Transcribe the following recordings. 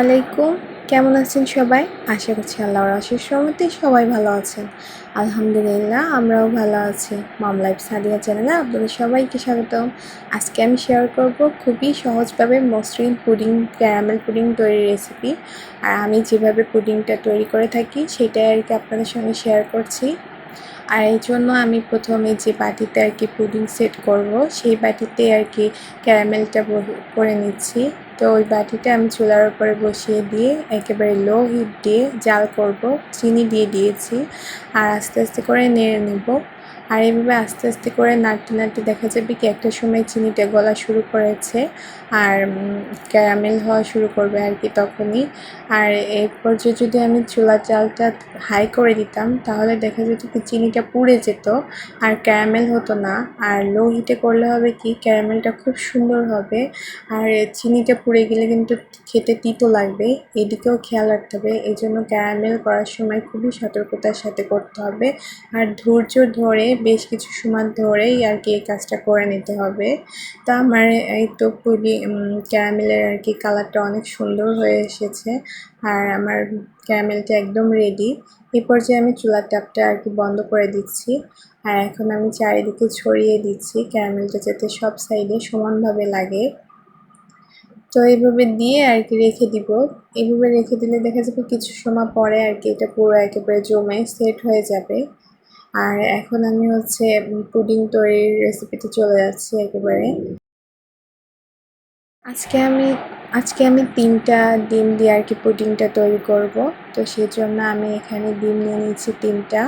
আলাইকুম। কেমন আছেন সবাই? আশা করছি আল্লাহর আশিস রহমতে সবাই ভালো আছেন। আলহামদুলিল্লাহ, আমরাও ভালো আছি। মম লাইফ সাদিয়া চ্যানেলে আপনাদের সবাইকে স্বাগতম। আজকে আমি শেয়ার করব খুবই সহজভাবে মসৃণ পুডিং ক্যারামেল পুডিং তৈরির রেসিপি আর আমি যেভাবে পুডিংটা তৈরি করে থাকি, সেটাই আর কি আপনাদের সঙ্গে শেয়ার করছি। আর এই জন্য আমি প্রথমে যে বাটিতে আর কি পুডিং সেট করব, সেই বাটিতে আর কি ক্যারামেলটা করে নিচ্ছি। তো ওই বাটিটা আমি চুলার উপরে বসিয়ে দিয়ে একেবারে লো হিট দিয়ে জাল করব, চিনি দিয়ে দিয়েছি। আর আস্তে আস্তে করে নেড়ে নেব। আর এইভাবে আস্তে আস্তে করে নাড়তে নাড়তে দেখা যাবে কি একটা সময় চিনিটা গলা শুরু করেছে আর ক্যারামেল হওয়া শুরু করবে আর কি তখনই। আর এরপর পর্যায়ে যদি আমি চুলা চালটা হাই করে দিতাম, তাহলে দেখা যেত কি চিনিটা পুড়ে যেত আর ক্যারামেল হতো না। আর লো হিটে করলে হবে কি ক্যারামেলটা খুব সুন্দর হবে আর চিনিটা পুড়ে গেলে কিন্তু খেতে তিতো লাগবে। এদিকেও খেয়াল রাখতে হবে এই জন্য ক্যারামেল করার সময় খুবই সতর্কতার সাথে করতে হবে। আর ধৈর্য ধরে বেশ কিছু সময় ধরেই আর কি এই কাজটা করে নিতে হবে। তা আমার এই তো খুবই ক্যারামেলের আর কি কালারটা অনেক সুন্দর হয়ে এসেছে আর আমার ক্যারামেলটা একদম রেডি এই পর্যায়ে আমি চুলার টাপটা আর কি বন্ধ করে দিচ্ছি আর এখন আমি চারিদিকে ছড়িয়ে দিচ্ছি ক্যারামেলটা যাতে সব সাইডে সমানভাবে লাগে। তো এইভাবে দিয়ে আর কি রেখে দিব। এইভাবে রেখে দিলে দেখা যাবে কিছু সময় পরে আর কি এটা পুরো একেবারে জমে সেট হয়ে যাবে। আর এখন আমি হচ্ছে পুডিং তৈরির রেসিপিতে চলে যাচ্ছি একেবারে। আজকে আমি আজকে আমি তিনটা ডিম দিয়ে আর কি পুডিংটা তৈরি করব। তো সেই জন্য আমি এখানে ডিম নিয়ে নিয়েছি তিনটা।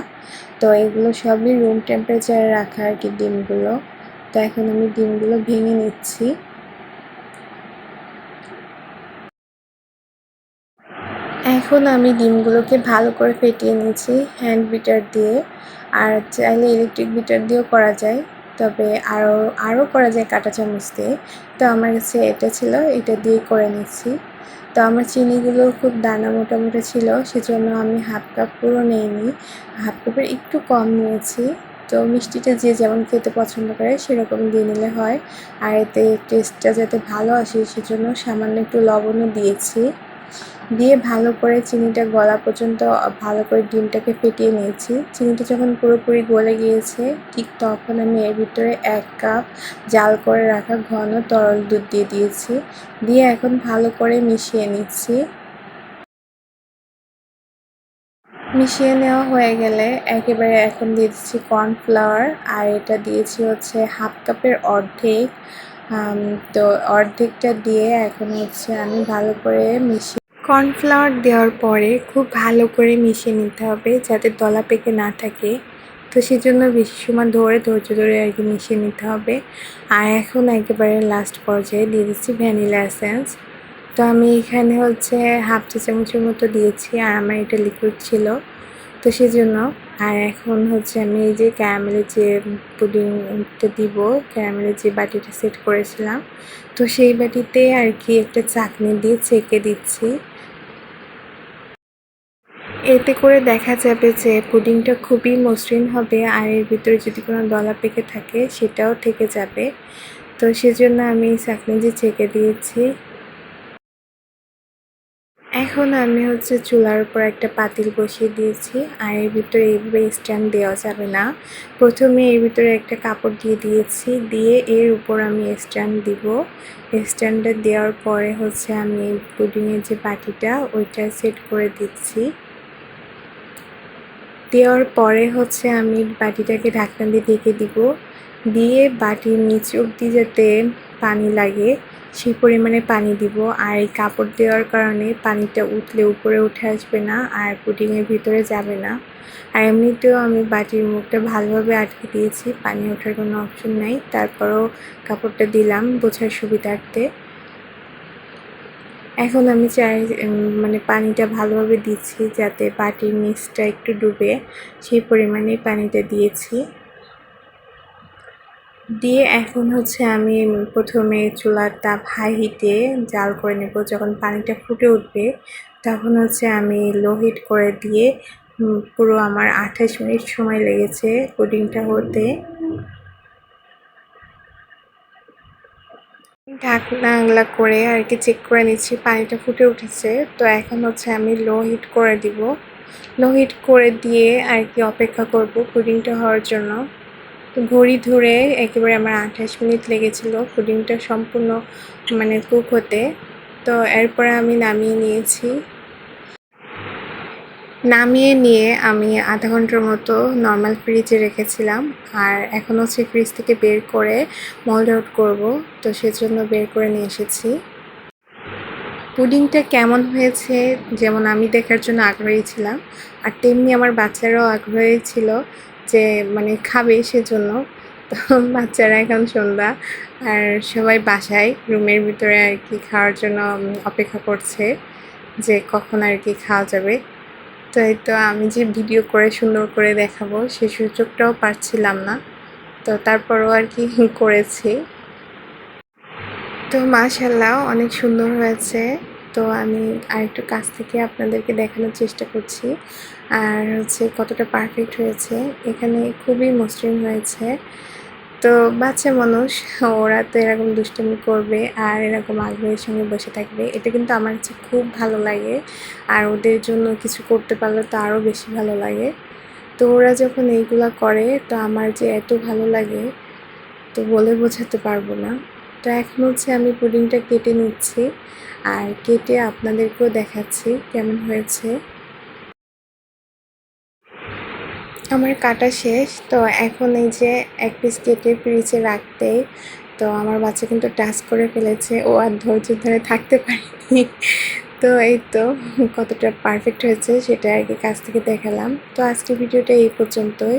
তো এগুলো সবই রুম টেম্পারেচারে রাখা আর কি ডিমগুলো। তো এখন আমি ডিমগুলো ভেঙে নিচ্ছি। এখন আমি ডিমগুলোকে ভালো করে ফেটিয়ে নিয়েছি হ্যান্ড বিটার দিয়ে। আর চাইলে ইলেকট্রিক বিটার দিয়েও করা যায়, তবে আরও আরও করা যায় কাঁটা চামচ দিয়ে। তো আমার কাছে এটা ছিল, এটা দিয়ে করে নিচ্ছি। তো আমার চিনিগুলো খুব দানা মোটামুটি ছিল, সেজন্য আমি হাফ কাপ পুরো নিইনি। হাফ কাপের একটু কম নিয়েছি। তো মিষ্টিটা যে যেমন খেতে পছন্দ করে, সেরকম দিয়ে নিলে হয়। আর এতে টেস্টটা যাতে ভালো আসে, সেজন্য সামান্য একটু লবণও দিয়েছি। দিয়ে ভালো করে চিনিটা গলা পর্যন্ত ভালো করে ডিমটাকে ফেটিয়ে নিয়েছি। চিনিটা যখন পুরোপুরি গলে গিয়েছে, ঠিক তখন আমি এর ভিতরে এক কাপ জাল করে রাখা ঘন তরল দুধ দিয়ে দিয়েছি। দিয়ে এখন ভালো করে মিশিয়ে নিচ্ছি। মিশিয়ে নেওয়া হয়ে গেলে একেবারে এখন দিয়ে দিচ্ছি কর্নফ্লাওয়ার, আর এটা দিয়েছি হচ্ছে হাফ কাপের অর্ধেক। তো অর্ধেকটা দিয়ে এখন হচ্ছে আমি ভালো করে মিশিয়ে কর্নফ্লাওয়ার দেওয়ার পরে খুব ভালো করে মিশিয়ে নিতে হবে যাতে দলা পেকে না থাকে। তো সেজন্য বেশি সময় ধরে ধৈর্য ধরে আর কি মিশিয়ে নিতে হবে। আর এখন একেবারে লাস্ট পর্যায়ে দিয়ে দিচ্ছি ভ্যানিলা এসেন্স তো আমি এখানে হচ্ছে হাফ চা চামচের মতো দিয়েছি আর আমার এটা লিকুইড ছিল। তো সেজন্য আর এখন হচ্ছে আমি এই যে ক্যারামেলের যে পুডিংটা দিব, ক্যারামেলের যে বাটিটা সেট করেছিলাম, তো সেই বাটিতে আর কি একটা চাকনি দিয়ে ছেঁকে দিচ্ছি। এতে করে দেখা যাবে যে পুডিংটা খুবই মসৃণ হবে আর এর ভিতরে যদি কোনো দলা পেকে থাকে সেটাও থেকে যাবে। তো সেজন্য আমি চাকনি ছেঁকে দিয়েছি এখন আমি হচ্ছে চুলার উপর একটা পাতিল বসিয়ে দিয়েছি, আর এর ভিতরে এইভাবে স্ট্যান্ড দেওয়া যাবে না। প্রথমে এর ভিতরে একটা কাপড় দিয়ে দিয়েছি, দিয়ে এর উপর আমি স্ট্যান্ড দিব। স্ট্যান্ডটা দেওয়ার পরে হচ্ছে আমি পুডিংয়ের যে বাটিটা, ওইটা সেট করে দিচ্ছি। দেওয়ার পরে হচ্ছে আমি বাটিটাকে ঢাকনা দিয়ে ঢেকে দিব। দিয়ে বাটির নিচ অব্দি যাতে পানি লাগে, সেই পরিমাণে পানি দিব। আর এই কাপড় দেওয়ার কারণে পানিটা উঠলে উপরে উঠে আসবে না আর পুডিংয়ের ভিতরে যাবে না। আর এমনিতেও আমি বাটির মুখটা ভালোভাবে আটকে দিয়েছি, পানি ওঠার কোনো অপশন নাই। তারপরও কাপড়টা দিলাম বোঝার সুবিধার্থে। এখন আমি চাই মানে পানিটা ভালোভাবে দিচ্ছি যাতে বাটির নিচটা একটু ডুবে, সেই পরিমাণে পানিটা দিয়েছি। দিয়ে এখন হচ্ছে আমি প্রথমে চুলার তাপ হাই হিটে জাল করে নেব। যখন পানিটা ফুটে উঠবে, তখন হচ্ছে আমি লো হিট করে দিয়ে পুরো আমার আঠাশ মিনিট সময় লেগেছে পুডিংটা হতে। ঢাকনাগুলা করে আর কি চেক করে নিচ্ছি, পানিটা ফুটে উঠেছে। তো এখন হচ্ছে আমি লো হিট করে দিব। লো হিট করে দিয়ে আর কি অপেক্ষা করব পুডিংটা হওয়ার জন্য। তো ঘড়ি ধরে একেবারে আমার আঠাশ মিনিট লেগেছিল পুডিংটা সম্পূর্ণ মানে কুক হতে। তো এরপরে আমি নামিয়ে নিয়েছি। নামিয়ে নিয়ে আমি আধা ঘণ্টার মতো নর্মাল ফ্রিজে রেখেছিলাম। আর এখন হচ্ছে ফ্রিজ থেকে বের করে মোল্ড আউট করব। তো সেজন্য বের করে নিয়ে এসেছি। পুডিংটা কেমন হয়েছে যেমন আমি দেখার জন্য আগ্রহী ছিলাম। আর তেমনি আমার বাচ্চারাও আগ্রহী ছিল। যে মানে খাবে সেজন্য। তো বাচ্চারা এখন সন্ধ্যা আর সবাই বাসায় রুমের ভিতরে আর কি খাওয়ার জন্য অপেক্ষা করছে যে কখন আর কি খাওয়া যাবে। তো এই তো আমি যে ভিডিও করে সুন্দর করে দেখাবো সেই সুযোগটাও পাচ্ছিলাম না। তো তারপরও আর কি করেছি। তো মাশাল্লাহ অনেক সুন্দর হয়েছে। তো আমি আরেকটু কাছ থেকে আপনাদেরকে দেখানোর চেষ্টা করছি। আর হচ্ছে কতটা পারফেক্ট হয়েছে। এখানে খুবই মসৃণ হয়েছে। তো বাচ্চা মানুষ, ওরা তো এরকম দুষ্টুমি করবে আর এরকম আগ্রহের সঙ্গে বসে থাকবে। এটা কিন্তু আমার কাছে খুব ভালো লাগে। আর ওদের জন্য কিছু করতে পারলে তো আরও বেশি ভালো লাগে। তো ওরা যখন এইগুলা করে, তো আমার যে এত ভালো লাগে, তো বলে বোঝাতে পারব না। তো এখন হচ্ছে আমি পুডিংটা কেটে নিচ্ছি আর কেটে আপনাদেরকেও দেখাচ্ছি কেমন হয়েছে। আমার কাটা শেষ, তো এখন এই যে এক পিস কেটে ফ্রিজে রাখতেই তো আমার বাচ্চা কিন্তু টাচ করে ফেলেছে, ও আর ধৈর্য ধরে থাকতে পারেনি। তো এই তো কতটা পারফেক্ট হয়েছে সেটা আর কি কাছ থেকে দেখালাম। তো আজকের ভিডিওটা এই পর্যন্তই।